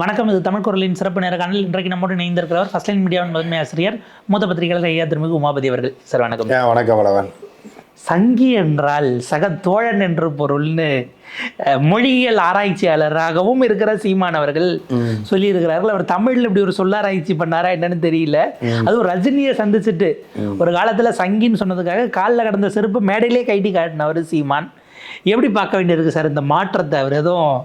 வணக்கம் இது தமிழ் குரலின் சிறப்பு நேரக்காணல் இன்றைக்கு நம்மோடு இணைந்திருக்கிறவர் ஃபர்ஸ்ட் லைன் மீடியாவின் முதன்மை ஆசிரியர் மூத்த பத்திரிகையாளர் ஐயா திருமிகு உமாபதி அவர்கள். சார் வணக்கம். வணக்கம் வளவன் சங்கி என்றால் சக தோழன் என்று பொருள்னு மொழியியல் ஆராய்ச்சியாளராகவும் இருக்கிற சீமான் அவர்கள் சொல்லியிருக்கிறார்கள். அவர் தமிழ்ல இப்படி ஒரு சொல்லாராய்ச்சி பண்ணாரா என்னன்னு தெரியல. அதுவும் ரஜினியை சந்திச்சுட்டு ஒரு காலத்துல சங்கின்னு சொன்னதுக்காக காலில் கடந்த செருப்பு மேடையிலே கைட்டி காட்டினவர் சீமான். எப்படி பார்க்க வேண்டியிருக்கு சார் இந்த மாற்றத்தை? அவர் எதுவும்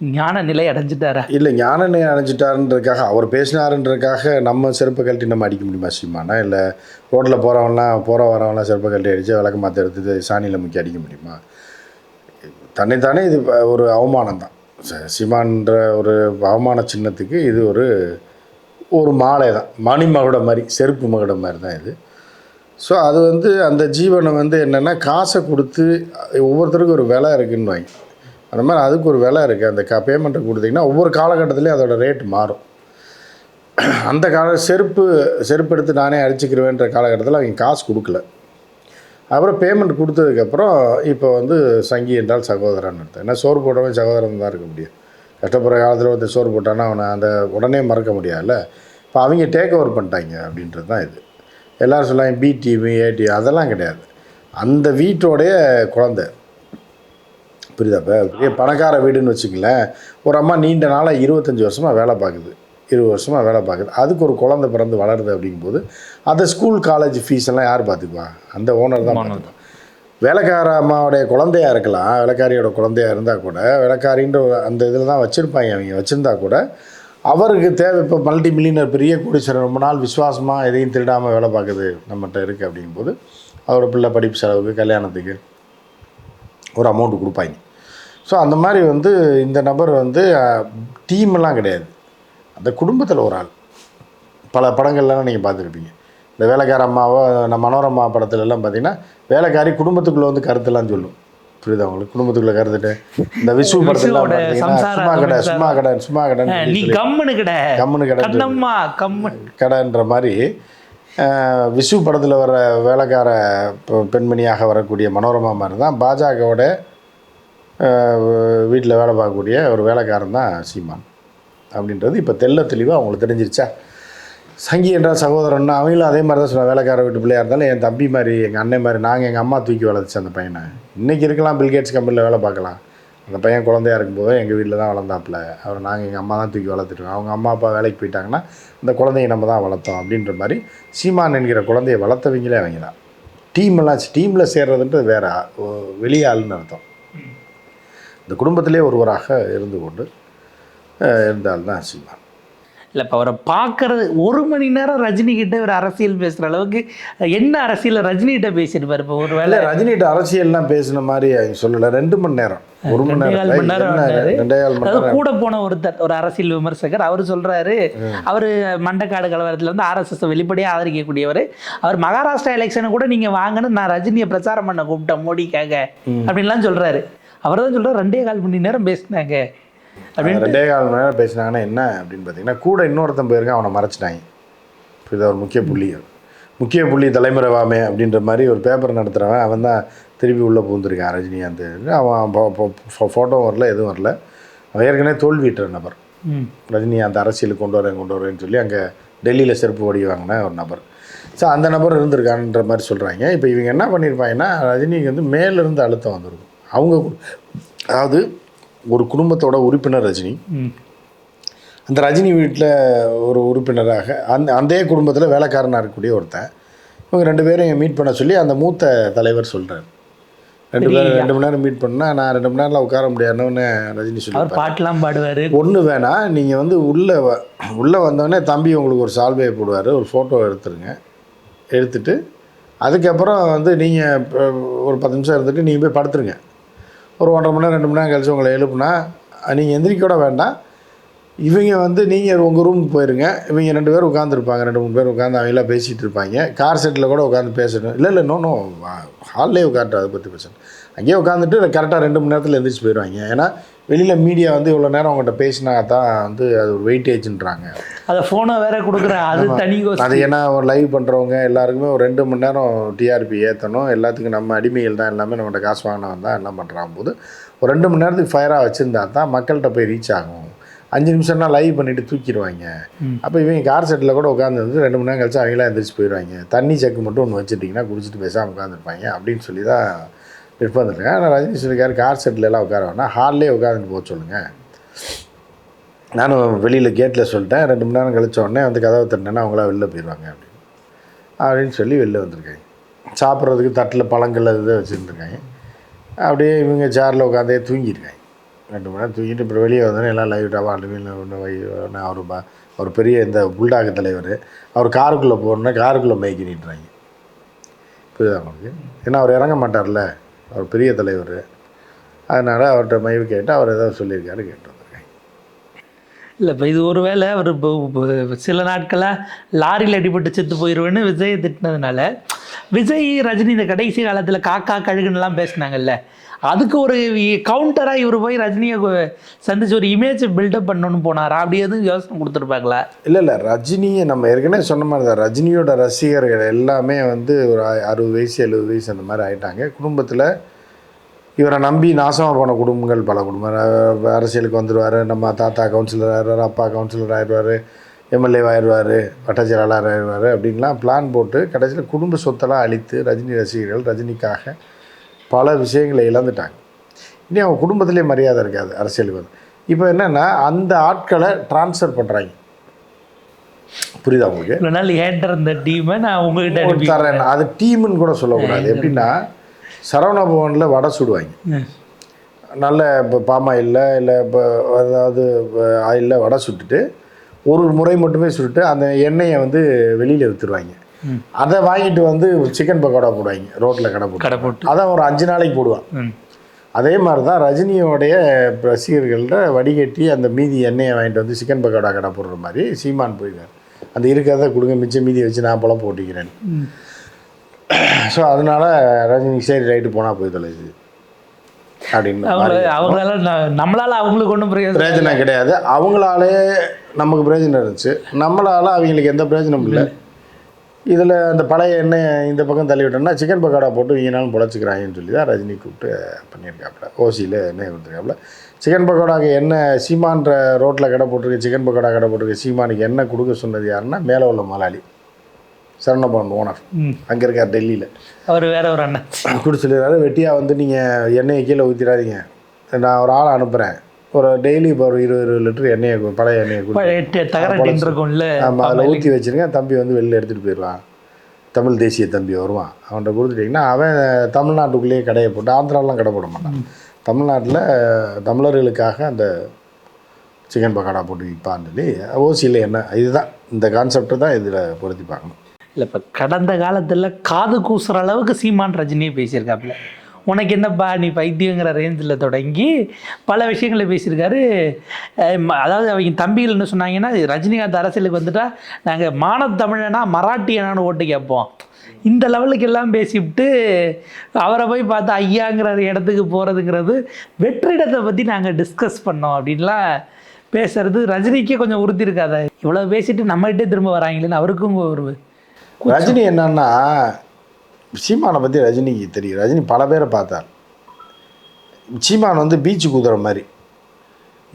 ஞான நிலை அடைஞ்சிட்டாரா? இல்லை ஞான நிலை அடைஞ்சிட்டாருன்றதுக்காக அவர் பேசினாருன்றதுக்காக நம்ம செருப்பை கழட்டி நம்ம அடிக்க முடியுமா சீமானா இல்லை ரோட்டில் போகிறவங்களாம் போகிற வரவங்களாம் செருப்பை கழட்டி அடித்து விளக்க மாற்ற எடுத்து சாணியில் முக்கி அடிக்க முடியுமா? தன்னைத்தானே இது ஒரு அவமானம் தான். சீமான்ற ஒரு அவமான சின்னத்துக்கு இது ஒரு ஒரு மாலை தான். மணிமகுடம் மாதிரி செருப்பு மகுடம் மாதிரி தான் இது. ஸோ அது வந்து அந்த ஜீவனை வந்து என்னென்னா காசை கொடுத்து ஒவ்வொருத்தருக்கும் ஒரு விலை இருக்குன்னு வாங்கி. அந்த மாதிரி அதுக்கு ஒரு விலை இருக்குது அந்த க பேமெண்ட்டை கொடுத்தீங்கன்னா ஒவ்வொரு காலகட்டத்துலேயும் அதோட ரேட் மாறும். அந்த கால செருப்பு செருப்பு எடுத்து நானே அடிச்சுக்கிருவேன்ற காலகட்டத்தில் அவங்க காசு கொடுக்கல. அப்புறம் பேமெண்ட் கொடுத்ததுக்கப்புறம் இப்போ வந்து சங்கி என்றால் சகோதரன் அர்த்தம். ஏன்னா சோறு போட்டவன் சகோதரன் தான் இருக்க முடியும். கஷ்டப்படுற காலத்தில் ஒருத்தர் சோறு போட்டான்னா அவனை அந்த உடனே மறக்க முடியாதுல்ல. இப்போ அவங்க டேக் ஓவர் பண்ணிட்டாங்க அப்படின்றது தான் இது. எல்லோரும் சொல்லாங்க பி டீமு ஏ டீம் அதெல்லாம் கிடையாது. அந்த வீட்டோடைய குழந்தை. புரியுதா இப்போ? பெரிய பணக்கார வீடுன்னு வச்சுங்களேன் ஒரு அம்மா நீண்ட நாளாக இருபத்தஞ்சி வருஷமாக வேலை பார்க்குது. இருபது வருஷமாக வேலை பார்க்குது. அதுக்கு ஒரு குழந்தை பிறந்து வளருது அப்படிங்கும்போது அந்த ஸ்கூல் காலேஜ் ஃபீஸ் எல்லாம் யார் பார்த்துக்குவா? அந்த ஓனர் தான் பார்த்துக்குவா. வேலைக்கார அம்மாவுடைய குழந்தையா இருக்கலாம். வேலைக்காரியோட குழந்தையா இருந்தால் கூட வேலைக்காரின்ற அந்த இதில் தான் வச்சுருப்பாங்க அவங்க. வச்சுருந்தா கூட அவருக்கு தேவை இப்போ மல்டி மில்லியனர் பெரிய கோடீஸ்வரர் ரொம்ப நாள் விசுவாசமாக எதையும் திருடாமல் வேலை பார்க்குது நம்மகிட்ட இருக்குது அப்படிங்கும்போது அவரோட பிள்ளை படிப்பு செலவுக்கு கல்யாணத்துக்கு ஒரு அமௌண்ட் கொடுப்பாங்க. ஸோ அந்த மாதிரி வந்து இந்த நபர் வந்து டீம் எல்லாம் கிடையாது. அந்த குடும்பத்தில் ஒரு ஆள். பல படங்கள்லாம் நீங்கள் பார்த்துருப்பீங்க. இந்த வேலைக்கார அம்மாவோ நம்ம மனோரமா படத்துல எல்லாம் பார்த்தீங்கன்னா வேலைக்காரி குடும்பத்துக்குள்ளே வந்து கருத்தெல்லாம் சொல்லும். புரியுதா உங்களுக்கு? குடும்பத்துக்குள்ளே கருத்துட்டு இந்த விசு சம்சார சும்மா கடை. சும்மா கடை சும்மா கடைன்னு நீ கம்முன்னு கிட. கம்முனு கடை கடைன்ற மாதிரி விசு படத்தில் வர வேலைக்கார பெண்மணியாக வரக்கூடிய மனோரமா மாதிரி தான் பாஜகவோட வீட்டில் வேலை பார்க்கக்கூடிய ஒரு வேலைக்காரன் தான் சீமான். அப்படின்றது இப்போ தெள்ள தெளிவாக அவங்களுக்கு தெரிஞ்சிருச்சா? சங்கி என்ற சகோதரன்னா அவங்களும் அதே மாதிரி தான் சொன்னாங்க வேலைக்கார வீட்டு பிள்ளையாக இருந்தாலும் என் தம்பி மாதிரி எங்கள் அண்ணன் மாதிரி நாங்கள் எங்கள் அம்மா தூக்கி வளர்த்துச்சு அந்த பையனை. இன்றைக்கி இருக்கலாம் பில்கேட்ஸ் கம்பெனியில் வேலை பார்க்கலாம். அந்த பையன் குழந்தையா இருக்கும்போது எங்கள் வீட்டில் தான் வளர்ந்தாப்புல. அவர் நாங்கள் எங்கள் அம்மா தான் தூக்கி வளர்த்துட்டோம் அவங்க அம்மா அப்பா வேலைக்கு போயிட்டாங்கன்னா இந்த குழந்தைய நம்ம தான் வளர்த்தோம் அப்படின்ற மாதிரி சீமான் என்கிற குழந்தைய வளர்த்தவங்களே அவங்க தான். டீம் எல்லாம் டீமில் சேர்றதுன்றது வேற வெளியே ஆளுன்னு அர்த்தம். இந்த குடும்பத்திலே ஒருவராக இருந்து கொண்டு இருந்தால்தான் சீமான் இல்லை இப்போ அவரை பார்க்கறது ஒரு மணி நேரம் ரஜினி கிட்ட ஒரு அரசியல் பேசுகிற அளவுக்கு என்ன அரசியல் ரஜினி கிட்ட பேசியிருப்பார்? இப்போ ஒரு இல்லை ரஜினிகிட்ட அரசியல்லாம் பேசின மாதிரி சொல்லலை. ரெண்டு மணி நேரம். ஒரு மணி நேரம் அதாவது கூட போன ஒருத்தர் ஒரு அரசியல் விமர்சகர் அவர் சொல்றாரு அவர் மண்டக்காடு கலவரத்துல வந்து ஆர்எஸ்எஸ் வெளிப்படையாக ஆதரிக்கக்கூடியவர். அவர் மகாராஷ்டிரா எலெக்ஷனை கூட நீங்க வாங்கன்னு நான் ரஜினியை பிரச்சாரம் பண்ண கூப்பிட்டேன் மோடிக்காக அப்படின்லாம் சொல்றாரு. அவர் தான் சொல்றாரு ரெண்டே கால் மணி நேரம் பேசினாங்க. அப்படின்னு ரெண்டே கால் மணி நேரம் பேசினாங்கன்னா என்ன அப்படின்னு பார்த்தீங்கன்னா கூட இன்னொருத்தன் போயிருக்கான் அவனை மறைச்சிட்டாங்க. இது ஒரு முக்கிய புள்ளி. முக்கிய புள்ளி தலைமுறை வாமே அப்படின்ற மாதிரி ஒரு பேப்பர் நடத்துகிறவன் அவன் தான் திருப்பி உள்ளே பூந்துருக்கான் ரஜினிகாந்த். அவன் ஃபோட்டோ வரல எதுவும் வரல. அவன் ஏற்கனவே தோல்வியிட்ட நபர். ம். ரஜினிகாந்த் அரசியலுக்கு கொண்டு வரேன் கொண்டு வரேன்னு சொல்லி அங்கே டெல்லியில் செருப்பு ஓடி வாங்கின ஒரு நபர். ஸோ அந்த நபர் இருந்திருக்கான்ற மாதிரி சொல்கிறாங்க இப்போ இவங்க என்ன பண்ணியிருப்பாங்கன்னா ரஜினிக்கு வந்து மேலிருந்து அழுத்தம் வந்திருக்கும். அவங்க அதாவது ஒரு குடும்பத்தோட உறுப்பினர் ரஜினி. அந்த ரஜினி வீட்டில் ஒரு உறுப்பினராக அந்த அந்த குடும்பத்தில் வேலைக்காரனாக இருக்கக்கூடிய ஒருத்தன். இவங்க ரெண்டு பேரும் மீட் பண்ண சொல்லி அந்த மூத்த தலைவர் சொல்கிறார் ரெண்டு பேரும் ரெண்டு மணி நேரம் மீட் பண்ணால் நான் ரெண்டு மணி நேரம்லாம் உட்கார முடியாதுன்னு ரஜினி சொல்லி பாட்டுலாம் பாடுவாரு. ஒன்று வேணாம் நீங்கள் வந்து உள்ளே வ உள்ளே வந்தோடனே தம்பி உங்களுக்கு ஒரு சால்வையை போடுவார் ஒரு ஃபோட்டோ எடுத்துருங்க. எடுத்துட்டு அதுக்கப்புறம் வந்து நீங்கள் ஒரு பத்து நிமிஷம் இருந்துட்டு நீங்கள் போய் படுத்துருங்க. ஒரு ஒன்றரை மணி நேரம் ரெண்டு மணி நேரம் கழிச்சு உங்களை எழுப்புனா நீங்கள் எந்திரிக்க கூட வேண்டாம். இவங்க வந்து நீங்கள் உங்கள் ரூமுக்கு போயிருங்க. இவங்க ரெண்டு பேர் உட்காந்துருப்பாங்க ரெண்டு மூணு பேர் உட்காந்து அவங்களாம் பேசிகிட்டு இருப்பாங்க. கார் செட்டில் கூட உட்காந்து பேசணும். இல்லை இல்லை நோ நோ ஹால்லே அதை பற்றி பேசணும் அங்கேயே உட்காந்துட்டு கரெக்டாக ரெண்டு மணி நேரத்தில் எழுந்திரிச்சு போயிடுவாங்க ஏன்னா வெளியில் மீடியா வந்து இவ்வளோ நேரம் அவங்கள்ட்ட பேசினா தான் வந்து அது ஒரு வெயிட்டேஜ்ன்றாங்க அதை ஃபோனை வேற கொடுக்குற அது தனி அது ஏன்னா லைவ் பண்ணுறவங்க எல்லாருக்குமே ஒரு ரெண்டு மணி நேரம் டிஆர்பி ஏற்றணும் எல்லாத்துக்கும் நம்ம அடிமைகள் தான் எல்லாமே நம்மகிட்ட காசு வாங்கினவன் தான் எல்லாம் பண்ணுறான் போது ஒரு ரெண்டு மணி நேரத்துக்கு ஃபயராக வச்சுருந்தா தான் மக்கள்கிட்ட போய் ரீச் ஆகும். அஞ்சு நிமிஷம்னா லைவ் பண்ணிட்டு தூக்கிடுவாங்க. அப்போ இவங்க கார் செட்டில் கூட உட்காந்து வந்து ரெண்டு மணி நேரம் கழிச்சு அவங்களாம் எந்திரிச்சு போயிடுவாங்க. தண்ணி செக்கு மட்டும் ஒன்று வச்சுட்டிங்கன்னா குடிச்சிட்டு பேசாமல் உட்காந்துருப்பாங்க அப்படின்னு சொல்லி தான் நிர்பந்திருக்கேன் ஆனால் ரஜினி சொல்லியிருக்காரு கார் செட்டில் எல்லாம் உட்கார வேணாம் ஹால்லே உட்காந்துட்டு போக சொல்லுங்கள் நானும் வெளியில் கேட்டில் சொல்லிட்டேன். ரெண்டு மணி நேரம் கழிச்ச உடனே வந்து கதவை தட்டினேன்னா அவங்களா வெளில போயிடுவாங்க அப்படின்னு. அப்படின்னு சொல்லி வெளில வந்திருக்காங்க. சாப்பிட்றதுக்கு தட்டில் பழங்கள் இதை வச்சுருந்துருக்காங்க. அப்படியே இவங்க சேரில் உட்காந்தே தூங்கியிருக்காங்க. ரெண்டு மணி நேரம் தூங்கிட்டு அப்புறம் வெளியே வந்தோடனே எல்லாம் லைவ் டவாண்டு ஒன்று வை அவர் அவர் பெரிய இந்த புல்டாக தலைவர். அவர் காருக்குள்ளே போகணுன்னா காருக்குள்ளே மைக்கு நீட்டுறாங்க. புரியுதா உங்களுக்கு? ஏன்னா அவர் இறங்க மாட்டார்ல. அவர் பெரிய தலைவர். அதனால் அவர்கிட்ட மைவு கேட்டு அவர் ஏதாவது சொல்லியிருக்காரு கேட்டோம். இல்லை இப்போ இது ஒருவேளை அவர் இப்போ சில நாட்களாக லாரியில் அடிபட்டு செத்து போயிடுவேன்னு விஜய் திட்டினதுனால விஜய் ரஜினி இந்த கடைசி காலத்தில் காக்கா கழுகுன்னெலாம் பேசினாங்கல்ல அதுக்கு ஒரு கவுண்டராக இவர் போய் ரஜினியை சந்திச்சு ஒரு இமேஜ் பில்டப் பண்ணணும்னு போனார்? அப்படி எதுவும் யோசனை கொடுத்துருப்பாங்களா? இல்லை இல்லை. ரஜினியை நம்ம ஏற்கனவே சொன்ன மாதிரி தான். ரஜினியோட ரசிகர்கள் எல்லாமே வந்து ஒரு அறுபது வயசு எழுபது வயசு அந்த மாதிரி ஆயிட்டாங்க. குடும்பத்தில் இவரை நம்பி நாசமாக போன குடும்பங்கள் பல குடும்பம் அரசியலுக்கு வந்துடுவார் நம்ம தாத்தா கவுன்சிலர் ஆயிடுவார் அப்பா கவுன்சிலர் ஆயிடுவார் எம்எல்ஏ ஆயிடுவார் வட்ட செயலாளர் ஆயிடுவார் அப்படின்லாம் பிளான் போட்டு கடைசியில் குடும்ப சொத்தெல்லாம் அழித்து ரஜினி ரசிகர்கள் ரஜினிக்காக பல விஷயங்களை இழந்துட்டாங்க. இனி அவங்க குடும்பத்திலே மரியாதை இருக்காது அரசியலுக்கு வந்து. இப்போ என்னென்னா அந்த ஆட்களை ட்ரான்ஸ்ஃபர் பண்ணுறாங்க புரியுதா உங்களுக்கு? நாள் ஏன்டர் இந்த டீமை நான் உங்ககிட்ட தரேன். அது டீம்னு கூட சொல்லக்கூடாது. எப்படின்னா சரவண பவனில் வடை சுடுவாங்க. நல்ல இப்போ பாமாயிலில் இல்லை இப்போ அதாவது ஆயிலில் வடை சுட்டுட்டு ஒரு முறை மட்டுமே சுட்டுட்டு அந்த எண்ணெயை வந்து வெளியில் விற்றுருவாங்க அதை வாங்கிட்டு வந்து சிக்கன் பக்கோடா போடுவாங்க ரோட்டில் கடை போட்டு. கடை போட்டு. அதான் ஒரு அஞ்சு நாளைக்கு போடுவான். அதே மாதிரி தான் ரஜினியோடைய ரசிகர்கள்ட்ட வடிகட்டி அந்த மீதி எண்ணெயை வாங்கிட்டு வந்து சிக்கன் பக்கோடா கடை போடுற மாதிரி சீமான் போயிருக்காரு அந்த இருக்கிறத கொடுங்க மிச்சம் மீதி வச்சு நான் பழம் போட்டிக்கிறேன் ஸோ அதனால ரஜினி சரி ரைட்டு போனால் போய் தொலைது அப்படின்னு. அவங்களால நம்மளால அவங்களுக்கு ஒன்றும் பிரயோஜனம் கிடையாது. அவங்களாலே நமக்கு பிரயோஜனம் இருந்துச்சு. நம்மளால அவங்களுக்கு எந்த பிரயோஜனமும் இல்லை. இதில் அந்த பழைய எண்ணெய் இந்த பக்கம் தள்ளி விட்டோம்னா சிக்கன் பக்கோடா போட்டு வீணாலும் பொழைச்சிக்கிறாங்கன்னு சொல்லி தான் ரஜினி கூப்பிட்டு பண்ணியிருக்காப்புல. ஓசியில் எண்ணெய் கொடுத்துருக்காப்புல சிக்கன் பக்கோடாக்கு எண்ணெய் சீமான்ற ரோட்டில் கடை போட்டிருக்க சிக்கன் பக்கோடா கடை போட்டிருக்க சீமானுக்கு எண்ணெய் கொடுக்க சொன்னது யாருன்னா மேலே உள்ள முதலாளி. சரணபவன் ஓனர். அங்கே இருக்கார் டெல்லியில். அவர் வேற ஒரு அண்ணன். கொடுத்து சொல்லிடுறாரு வெட்டியாக வந்து நீங்கள் எண்ணெயை கீழே ஊற்றிடாதீங்க நான் ஒரு ஆளை அனுப்புகிறேன் ஒரு டெய்லி இப்போ ஒரு இருபது இருபது லிட்டர் எண்ணெயை பழைய எண்ணெயை தகர டின் இருக்கும்ல ஆமாம் அதில் ஊற்றி வச்சிருங்க. தம்பி வந்து வெளில எடுத்துகிட்டு போயிடுவான். தமிழ் தேசிய தம்பி வருவான். அவன்கிட்ட கொடுத்துட்டிங்கன்னா அவன் தமிழ்நாட்டுக்குள்ளேயே கடையை போட்டு ஆந்திராலாம் கடை போட மாட்டான். தமிழ்நாட்டில் தமிழர்களுக்காக அந்த சிக்கன் பக்கோடா போட்டு விற்பான்னு சொல்லி ஓசியில் என்ன இதுதான். இந்த கான்செப்ட் தான் இதில் பொருத்தி பார்க்கணும். இல்லை இப்போ கடந்த காலத்தில் காது கூசுற அளவுக்கு சீமான் ரஜினியே பேசியிருக்காப்புல உனக்கு என்னப்பா நீ பைத்தியங்கிற ரேஞ்சில் தொடங்கி பல விஷயங்களை பேசியிருக்காரு. அதாவது அவங்க தம்பிகள் என்ன சொன்னாங்கன்னா ரஜினிகாந்த் அரசியலுக்கு வந்துட்டா நாங்கள் மானத்தமிழனா மராட்டியனான்னு ஓட்டு கேட்போம். இந்த லெவலுக்கு எல்லாம் பேசிவிட்டு அவரை போய் பார்த்து ஐயாங்கிற இடத்துக்கு போகிறதுங்கிறது வெற்றிடத்தை பற்றி நாங்கள் டிஸ்கஸ் பண்ணோம் அப்படின்லாம் பேசுறது ரஜினிக்கே கொஞ்சம் உறுதி இருக்காத. இவ்வளோ பேசிட்டு நம்மகிட்டே திரும்ப வராங்களேன்னு அவருக்கும் ஒரு ரஜினி என்னன்னா சீமானை பற்றி ரஜினிக்கு தெரியும். ரஜினி பல பேரை பார்த்தார். சீமான் வந்து பீச்சு குதிரை மாதிரி.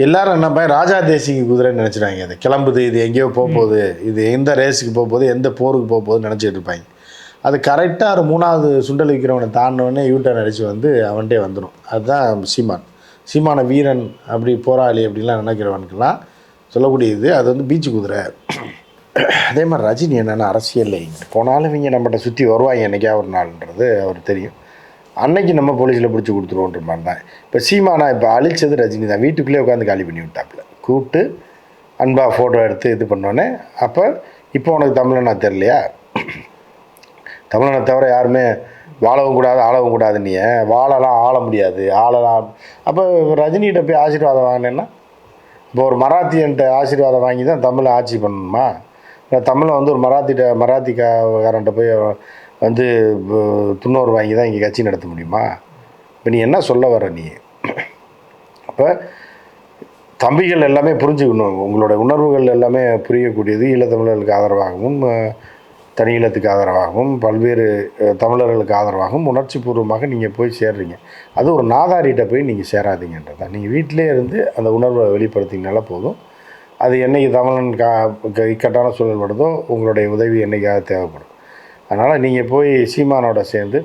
எல்லாரும் என்ன பையன் ராஜா தேசிக்கு குதிரைன்னு நினச்சிட்டாங்க அது கிளம்புது இது எங்கேயோ போக போகுது இது எந்த ரேஸுக்கு போக போகுது எந்த போருக்கு போக போகுதுன்னு நினச்சிட்டு இருப்பாங்க. அது கரெக்டாக ஒரு மூணாவது சுண்டல் விற்கிறவனை தாண்டினோடனே யூட்டர் அடித்து வந்து அவன்கிட்டே வந்துடும் அதுதான் சீமான். சீமான வீரன் அப்படி போராளி அப்படின்லாம் நினைக்கிறவனுக்கெல்லாம் சொல்லக்கூடியது அது வந்து பீச்சு குதிரை. அதே மாதிரி ரஜினி என்னென்னா அரசியலில் இங்கே. போனாலும் இவங்க நம்மகிட்ட சுற்றி வருவாங்க என்றைக்கா ஒரு நாள்ன்றது அவர் தெரியும். அன்னைக்கு நம்ம போலீஸில் பிடிச்சி கொடுத்துருவோன்ற மாதிரி தான். இப்போ சீமானா இப்போ அழிச்சது ரஜினி தான். வீட்டுக்குள்ளே உட்காந்து காலி பண்ணி விட்டாப்புல. கூப்பிட்டு அன்பாக ஃபோட்டோ எடுத்து இது பண்ணோன்னே அப்போ இப்போ உனக்கு தமிழனா தெரியலையா? தமிழனை தவிர யாருமே வாழவும் கூடாது ஆளவும் கூடாது நீ வாழலாம் ஆள முடியாது ஆளலாம். அப்போ ரஜினிகிட்ட போய் ஆசீர்வாதம் வாங்கினேன்னா இப்போ ஒரு மராத்தியன்ட்ட ஆசீர்வாதம் வாங்கி தான் தமிழை ஆட்சி பண்ணணுமா? தமிழை வந்து ஒரு மராத்திட்ட மராத்திக்காரன்ட்ட போய் வந்து துண்ணூறு வாங்கி தான் இங்கே கட்சி நடத்த முடியுமா? இப்போ நீ என்ன சொல்ல வர நீ? அப்போ தம்பிகள் எல்லாமே புரிஞ்சுக்கணும். உங்களோட உணர்வுகள் எல்லாமே புரியக்கூடியது ஈழத்தமிழர்களுக்கு ஆதரவாகவும் தனி தனியலத்துக்கு ஆதரவாகவும் பல்வேறு தமிழர்களுக்கு ஆதரவாகவும் உணர்ச்சி பூர்வமாக நீங்கள் போய் சேர்றீங்க. அது ஒரு நாதாரிகிட்ட போய் நீங்கள் சேராதீங்கன்றதான் நீங்கள் வீட்டிலே இருந்து அந்த உணர்வை வெளிப்படுத்திங்கனால போதும். அது என்னைக்கு தமிழன் கா இக்கட்டான சூழல் படுதோ உங்களுடைய உதவி என்றைக்காக தேவைப்படும். அதனால் நீங்கள் போய் சீமானோட சேர்ந்து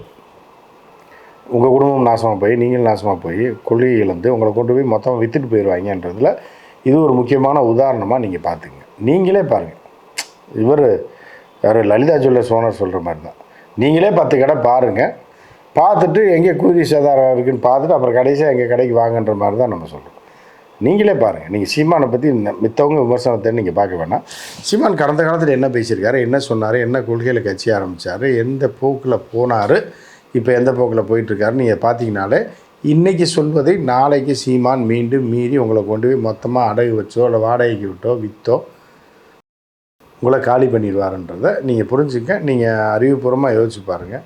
உங்கள் குடும்பம் நாசமாக போய் நீங்கள் நாசமாக போய் கொள்கை இழந்து உங்களை கொண்டு போய் மொத்தமாக விற்றுட்டு போயிடுவாங்கன்றதில் இது ஒரு முக்கியமான உதாரணமாக நீங்கள் பார்த்துங்க நீங்களே பாருங்கள் இவர் யார் லலிதா ஜுவல்லர்ஸ் சோனர் சொல்கிற மாதிரி தான் நீங்களே பத்து கடை பாருங்கள் பார்த்துட்டு எங்கே கூதி சேதாரம் இருக்குதுன்னு பார்த்துட்டு அப்புறம் கடைசியாக எங்கள் கடைக்கு வாங்கன்ற மாதிரி தான் நம்ம சொல்கிறோம் நீங்களே பாருங்கள் நீங்கள் சீமானை பற்றி மித்தவங்க விமர்சனத்தை நீங்கள் பார்க்க வேணாம். சீமான் கடந்த காலத்தில் என்ன பேசியிருக்காரு என்ன சொன்னார் என்ன கொள்கையில் கட்சி ஆரம்பித்தார் எந்த போக்கில் போனார் இப்போ எந்த போக்கில் போயிட்டுருக்காரு நீங்கள் பார்த்தீங்கனாலே இன்றைக்கி சொல்வதை நாளைக்கு சீமான் மீண்டும் மீறி உங்களை கொண்டு போய் மொத்தமாக அடகு வச்சோ இல்லை வாடகைக்கு விட்டோ விற்றோ உங்களை காலி பண்ணிடுவாருன்றதை நீங்கள் புரிஞ்சுக்க நீங்கள் அறிவுபூர்வமாக யோசிச்சு பாருங்கள்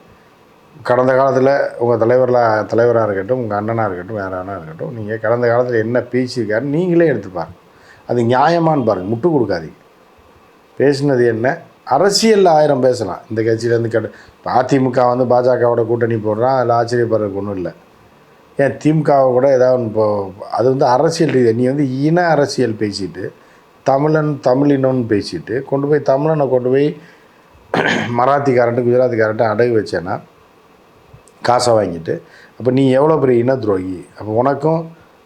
கடந்த காலத்தில் உங்கள் தலைவரில் தலைவராக இருக்கட்டும் உங்கள் அண்ணனாக இருக்கட்டும் வேறு அண்ணா இருக்கட்டும் நீங்கள் கடந்த காலத்தில் என்ன பேசியிருக்காரு நீங்களே எடுத்து அது நியாயமான்னு பாருங்கள் முட்டு கொடுக்காதீங்க. பேசினது என்ன? அரசியலில் ஆயிரம் பேசலாம். இந்த கட்சியிலேருந்து கட்டு இப்போ அதிமுக வந்து பாஜகவோட கூட்டணி போடுறான் அதில் ஆச்சரியப்படுறதுக்கு ஒன்றும் இல்லை. ஏன் திமுகவை கூட ஏதாவது ஒன்று இப்போ அது வந்து அரசியல் ரீதியாக நீ வந்து இன அரசியல் பேசிட்டு தமிழன் தமிழினம்னு பேசிட்டு கொண்டு போய் தமிழனை கொண்டு போய் மராத்திக்காரன்ட்டு குஜராத்திக்காரன்ட்டு அடகு வச்சேன்னா காசை வாங்கிட்டு அப்போ நீ எவ்வளோ பெரிய இன துரோகி அப்போ உனக்கும்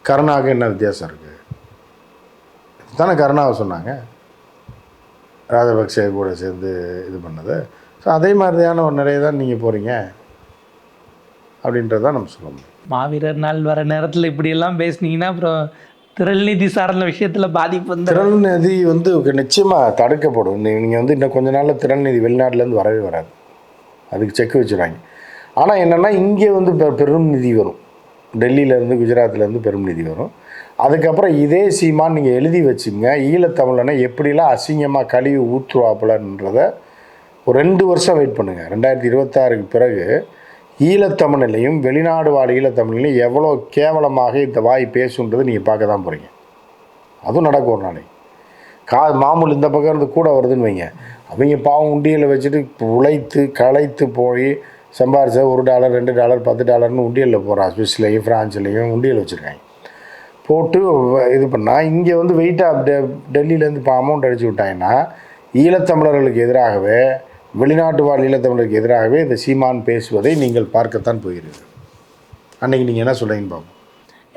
கருணாவுக்கும் என்ன வித்தியாசம் இருக்குது தானே கருணாவை சொன்னாங்க. ராஜபக்சே கூட சேர்ந்து இது பண்ணது. ஸோ அதே மாதிரியான ஒரு நிலையை தான் நீங்கள் போகிறீங்க அப்படின்றத நம்ம சொல்ல முடியும். மாவீரர் நாள் வர நேரத்தில் இப்படியெல்லாம் பேசுனீங்கன்னா அப்புறம் திரள்நிதி சார்ந்த விஷயத்தில் பாதிப்பு வந்து திரள் நிதி வந்து நிச்சயமாக தடுக்கப்படும். நீங்கள் வந்து இன்னும் கொஞ்ச நாளில் திரள் நிதி வெளிநாட்டிலேருந்து வரவே வராது. அதுக்கு செக் வச்சுருவாங்க. ஆனால் என்னென்னா இங்கே வந்து பெரும் நிதி வரும். டெல்லியிலேருந்து குஜராத்லேருந்து பெரும் நிதி வரும். அதுக்கப்புறம் இதே சீமான் நீங்கள் எழுதி வச்சுங்க ஈழத்தமிழனை எப்படிலாம் அசிங்கமாக கழிவு ஊற்றுவாப்புலன்றத ஒரு ரெண்டு வருஷம் வெயிட் பண்ணுங்கள் ரெண்டாயிரத்தி இருபத்தாறுக்கு பிறகு ஈழத்தமிழிலையும் வெளிநாடு வாழ் ஈழத்தமிழிலையும் எவ்வளோ கேவலமாக இந்த வாய் பேசுன்றதை நீங்கள் பார்க்க தான் போகிறீங்க அதுவும் நடக்கும் ஒரு நாளைக்கு. கா மாமூல் இந்த பக்கம் இருந்து கூட வருதுன்னு வைங்க. அவங்க பாவம் உண்டியில் வச்சுட்டு உழைத்து களைத்து போய் சம்பாரிச்ச ஒரு டாலர் ரெண்டு டாலர் பத்து டாலர்னு உண்டியலில் போகிறான் சுவிஸ்லேயும் ஃப்ரான்ஸ்லேயும் உண்டியல் வச்சுருக்காங்க. போட்டு இது பண்ணால் இங்கே வந்து வெயிட்டாக டெ டெல்லியிலேருந்து இப்போ அமௌண்ட் அடிச்சு விட்டாங்கன்னா ஈழத்தமிழர்களுக்கு எதிராகவே வெளிநாட்டு வாழ் ஈழத்தமிழருக்கு எதிராகவே இந்த சீமான் பேசுவதை நீங்கள் பார்க்கத்தான் போகிறீர்கள். அன்றைக்கி நீங்கள் என்ன சொல்கிறீங்கன்னு பார்ப்போம்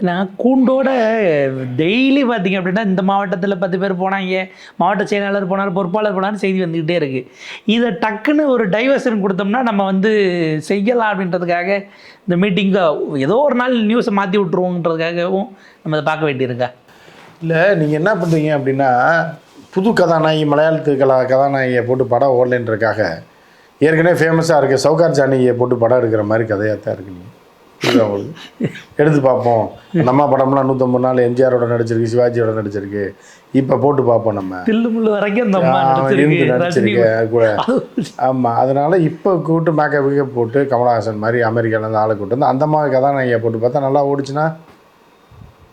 நான் கூண்டோட டெய்லி பார்த்தீங்க அப்படின்னா இந்த மாவட்டத்தில் பத்து பேர் போனாங்க மாவட்ட செயலாளர் போனார் பொறுப்பாளர் போனார் செய்தி வந்துக்கிட்டே இருக்குது இதை டக்குன்னு ஒரு டைவர்ஷன் கொடுத்தோம்னா நம்ம வந்து செய்யலாம் அப்படின்றதுக்காக இந்த மீட்டிங்கை ஏதோ ஒரு நாள் நியூஸை மாற்றி விட்ருவோன்றதுக்காகவும் நம்ம அதை பார்க்க வேண்டியிருக்கா? இல்லை நீங்கள் என்ன பண்ணுறீங்க அப்படின்னா புது கதாநாயகி மலையாளத்து கலா கதாநாயகியை போட்டு படம் ஓடலைன்றதுக்காக ஏற்கனவே ஃபேமஸாக இருக்க சவுகார் ஜானகியை போட்டு படம் எடுக்கிற மாதிரி கதையாக தான் இருக்கு. நீங்கள் புரியுதா உங்களுக்கு எடுத்து பார்ப்போம். நம்ம படம்லாம் நூற்றம்பது நாள் எம்ஜிஆரோட நடிச்சிருக்கு சிவாஜியோட நடிச்சிருக்கு. இப்போ போட்டு பார்ப்போம் நம்ம. தில்லு முள்ளு வரைக்கும் நடிச்சிருக்கு கூட. ஆமாம் அதனால் இப்போ கூப்பிட்டு மேக்கப் போட்டு கமலஹாசன் மாதிரி அமெரிக்காலேருந்து ஆளை கூட்டு வந்து அந்த மாதிரி கதாநாயகியை போட்டு பார்த்தா நல்லா ஓடிச்சுன்னா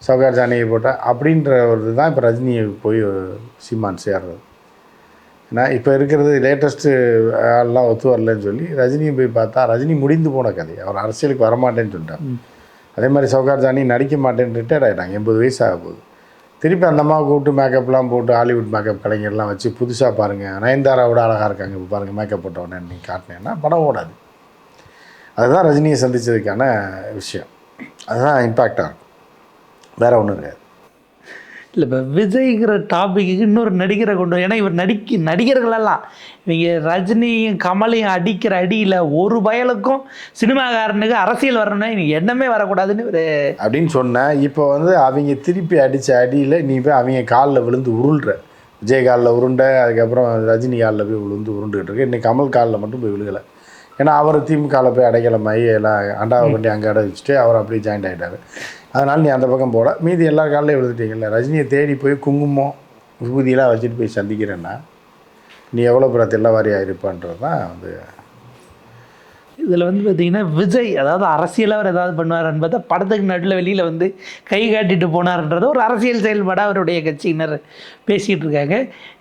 சவுகார் ஜானகியை போட்டால் அப்படின்ற ஒரு இதுதான் இப்போ ரஜினியை போய் சீமான் சேர்றது. ஏன்னா இப்போ இருக்கிறது லேட்டஸ்ட்டு எல்லாம் ஒத்து வரலன்னு சொல்லி ரஜினியை போய் பார்த்தா ரஜினி முடிந்து போன கதை. அவர் அரசியலுக்கு வரமாட்டேன்னு சொல்லிட்டார். அதே மாதிரி சவுகார் ஜானி நடிக்க மாட்டேன்னு ரிட்டையர்ட் ஆகிட்டாங்க எண்பது வயசு ஆக போகுது. திருப்பி அந்த அம்மா கூப்பிட்டு மேக்கப்லாம் போட்டு ஹாலிவுட் மேக்கப் கலைஞர்லாம் வச்சு புதுசாக பாருங்கள் நயன்தாராவோட அழகாக இருக்காங்க. இப்போ பாருங்கள் மேக்கப் போட்டவொடனே நீ காட்டினேன்னா படம் ஓடாது. அதுதான் ரஜினியை சந்தித்ததுக்கான விஷயம். அதுதான் இம்பேக்டாக இருக்கும். வேறு ஒன்றும் கிடையாது. இல்லை இப்போ விஜய்ங்கிற டாபிக்கு இன்னொரு நடிகரை கொண்டு. ஏன்னா இவர் நடிக்க நடிகர்களெல்லாம். இவங்க ரஜினியும் கமலையும் அடிக்கிற அடியில் ஒரு பயலுக்கும் சினிமாக்காரனுக்கு அரசியல் வரணும்னா இவங்க எண்ணமே வரக்கூடாதுன்னு ஒரு அப்படின்னு சொன்னேன் இப்போ வந்து அவங்க திருப்பி அடித்த அடியில் நீ போய் அவங்க காலில் விழுந்து உருள்ற. விஜய் காலில் உருண்டை அதுக்கப்புறம் ரஜினி காலில் போய் விழுந்து உருண்டுகிட்டு இருக்கு. இன்னைக்கு கமல் காலில் மட்டும் போய் விழுகலை. ஏன்னா அவர் திமுகவில் போய் அடைக்கலமாயி எல்லாம் அண்டாவை பண்ணி அங்கே அடை வச்சுட்டு அவர் அப்படியே ஜாயின்ட் ஆகிட்டார் அதனால் நீ அந்த பக்கம் போட. மீதி எல்லா காலையும் விழுந்துட்டீங்கல்ல ரஜினியை தேடி போய் குங்குமம் விபூதியெல்லாம் வச்சுட்டு போய் சந்திக்கிறேன்னா நீ எவ்வளோ பிற தெல்லவாரியாக இருப்பான்றது தான் வந்து இதில் வந்து பார்த்திங்கன்னா விஜய் அதாவது அரசியல் அவர் ஏதாவது பண்ணுவார்னு பார்த்தா படத்துக்கு நடுவில் வெளியில் வந்து கை காட்டிட்டு போனார்ன்றத ஒரு அரசியல் செயல்பாடாக அவருடைய கட்சியினர் பேசிகிட்டு இருக்காங்க.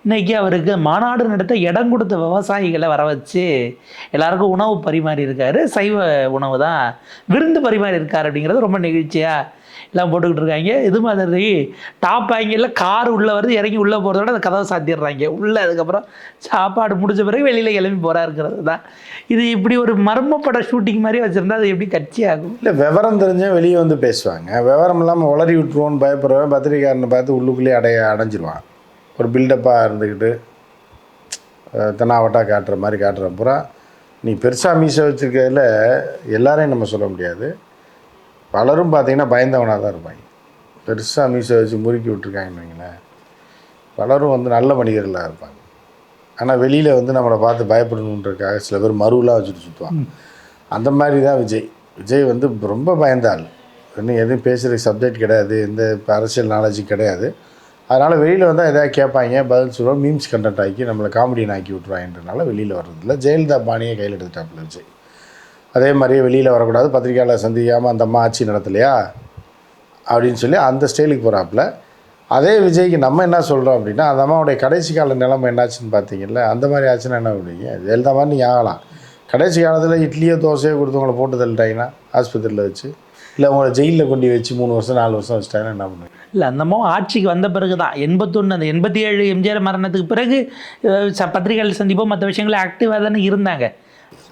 இன்றைக்கி அவருக்கு மாநாடு நடத்த இடம் கொடுத்த விவசாயிகளை வர வச்சு எல்லாருக்கும் உணவு பரிமாறியிருக்காரு சைவ உணவு தான் விருந்து பரிமாறி இருக்கார் அப்படிங்கிறது ரொம்ப நெகிழ்ச்சியாக எல்லாம் போட்டுக்கிட்டு இருக்காங்க. இது மாதிரி டாப் ஆங்கிளில் கார் உள்ளே வருது இறங்கி உள்ளே போகிறதோட அந்த கதவை சாத்திடுறாங்க. உள்ளே அதுக்கப்புறம் சாப்பாடு முடிஞ்ச பிறகு வெளியில் கிளம்பி போகிறா இருக்கிறது தான். இது இப்படி ஒரு மர்மப்பட ஷூட்டிங் மாதிரி வச்சுருந்தா அது எப்படி கட்சி ஆகும்? இல்லை விவரம் தெரிஞ்சால் வெளியே வந்து பேசுவாங்க. விவரம் இல்லாமல் உளறி விட்டுருவோன்னு பயப்படுறவன் பத்திரிகாரனை பார்த்து உள்ளுக்குள்ளேயே அடைய அடைஞ்சிருவான். ஒரு பில்டப்பாக இருந்துக்கிட்டு அஹ், காட்டுற மாதிரி காட்டுற பூரா நீ பெருசாக மீசை வச்சுருக்கிறதுல எல்லாரையும் நம்ம சொல்ல முடியாது. பலரும் பார்த்தீங்கன்னா பயந்தவனாக தான் இருப்பாங்க. பெருசாக மீசை வச்சு முறுக்கி விட்ருக்காங்கன்னு வைங்களேன். பலரும் வந்து நல்ல மனிதர்களாக இருப்பாங்க. ஆனால் வெளியில் வந்து நம்மளை பார்த்து பயப்படணுன்றதுக்காக சில பேர் மருவெலாம் வச்சுட்டு சுற்றுவாங்க அந்த மாதிரி தான் விஜய். விஜய் வந்து ரொம்ப பயந்தாள். இன்னும் எதுவும் பேசுகிறதுக்கு சப்ஜெக்ட் கிடையாது. எந்த அரசியல் நாலேஜ் கிடையாது. அதனால் வெளியில் வந்தால் எதாவது கேட்பாங்க. பதில் சொல்லுவோம் மீம்ஸ் கண்டென்ட் ஆக்கி நம்மளை காமெடியன் ஆக்கி விட்ருவாங்கன்றனால வெளியில் வர்றதில்ல. ஜெயலலிதா பாணியை கையில் எடுத்துட்டாப்புல விஜய். அதே மாதிரியே வெளியில் வரக்கூடாது. பத்திரிக்கையாளர் சந்திக்காமல் அந்த அம்மா ஆட்சி நடத்தலையா? அப்படின்னு சொல்லி அந்த ஸ்டைலுக்கு போகிறாப்புல அதே விஜய்க்கு நம்ம என்ன சொல்கிறோம் அப்படின்னா அந்த அம்மாவுடைய கடைசி கால நிலைமை என்னாச்சுன்னு பார்த்தீங்கல்ல அந்த மாதிரி ஆச்சுன்னா என்ன பண்ணுவீங்க? ஜெயலலிதா மாதிரி நீங்கள் ஆகலாம். கடைசி காலத்தில் இட்லியோ தோசையோ கொடுத்து உங்களை போட்டு தள்ளிட்டாங்கன்னா ஆஸ்பத்திரியில் வச்சு இல்லை உங்களை ஜெயிலில் கொண்டு வச்சு மூணு வருஷம் நாலு வருஷம் வச்சுட்டாங்கன்னா என்ன பண்ணுவீங்க? இல்லை அந்தமோ ஆட்சிக்கு வந்த பிறகு தான் எண்பத்தொன்று அந்த எண்பத்தி ஏழு எம்ஜிஆர் மரணத்துக்கு பிறகு ச- பத்திரிகைகள் சந்திப்போ மற்ற விஷயங்கள் ஆக்டிவாக தானே இருந்தாங்க.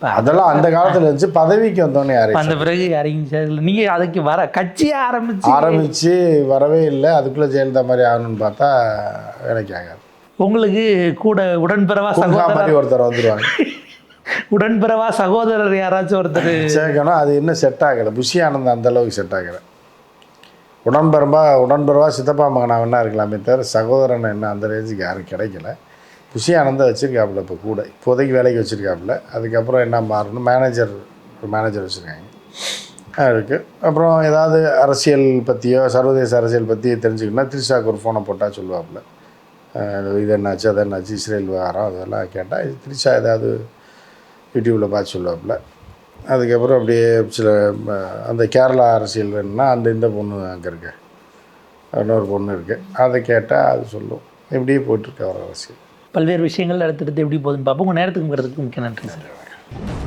அதெல்லாம் அந்த காலத்தில் இருந்துச்சு. பதவிக்கு வந்தோடனே யாரையும் அந்த பிறகு யாரையும் நீங்கள் அதுக்கு வர கட்சியை ஆரம்பிச்சு ஆரம்பித்து வரவே இல்லை. அதுக்குள்ளே ஜெயலலிதா மாதிரி ஆகணும்னு பார்த்தா வேலைக்கு ஆகாது. உங்களுக்கு கூட உடன்பிறவா மாதிரி ஒருத்தர் வந்துடுவாங்க உடன்பிறவா சகோதரர் யாராச்சும் ஒருத்தர்? சேர்க்கணும். அது இன்னும் செட் ஆகலை. புஷி ஆனந்த் அந்த அளவுக்கு செட் ஆகலை. உடன்பெரும்பா உடன்பெருவா சித்தப்பா மகனா வேணா இருக்கலாமே தவிர சகோதரன் என்ன அந்த ரேஞ்சுக்கு யாரும் கிடைக்கல. புஷி ஆனந்த வச்சுருக்காப்புல இப்போ கூட. இப்போதைக்கு வேலைக்கு வச்சுருக்காப்புல. அதுக்கப்புறம் என்ன மாறணும்? மேனேஜர் ஒரு மேனேஜர் வச்சுருக்காங்க. இருக்குது அப்புறம் ஏதாவது அரசியல் பற்றியோ சர்வதேச அரசியல் பற்றி தெரிஞ்சுக்கணும்னா த்ரிஷாக்கு ஒரு ஃபோனை போட்டால் சொல்லுவாப்புல. இது என்னாச்சு அது என்னாச்சு இஸ்ரேல் விவகாரம் அதெல்லாம் கேட்டால் த்ரிஷா ஏதாவது யூடியூப்பில் பார்த்து சொல்லுவாப்புல. அதுக்கப்புறம் அப்படியே சில அந்த கேரளா அரசியல் வேணும்னா அந்த இந்த பொண்ணு அங்கே இருக்கு. இன்னொரு பொண்ணு இருக்குது அதை கேட்டால் அது சொல்லும். இப்படியே போயிட்டுருக்கு அவர் அரசியல். பல்வேறு விஷயங்கள் அடுத்தடுத்து எப்படி போகுதுன்னு பார்ப்போம். உங்கள் நேரத்துக்கு இருக்கிறதுக்கு முக்கிய நன்றி சார்.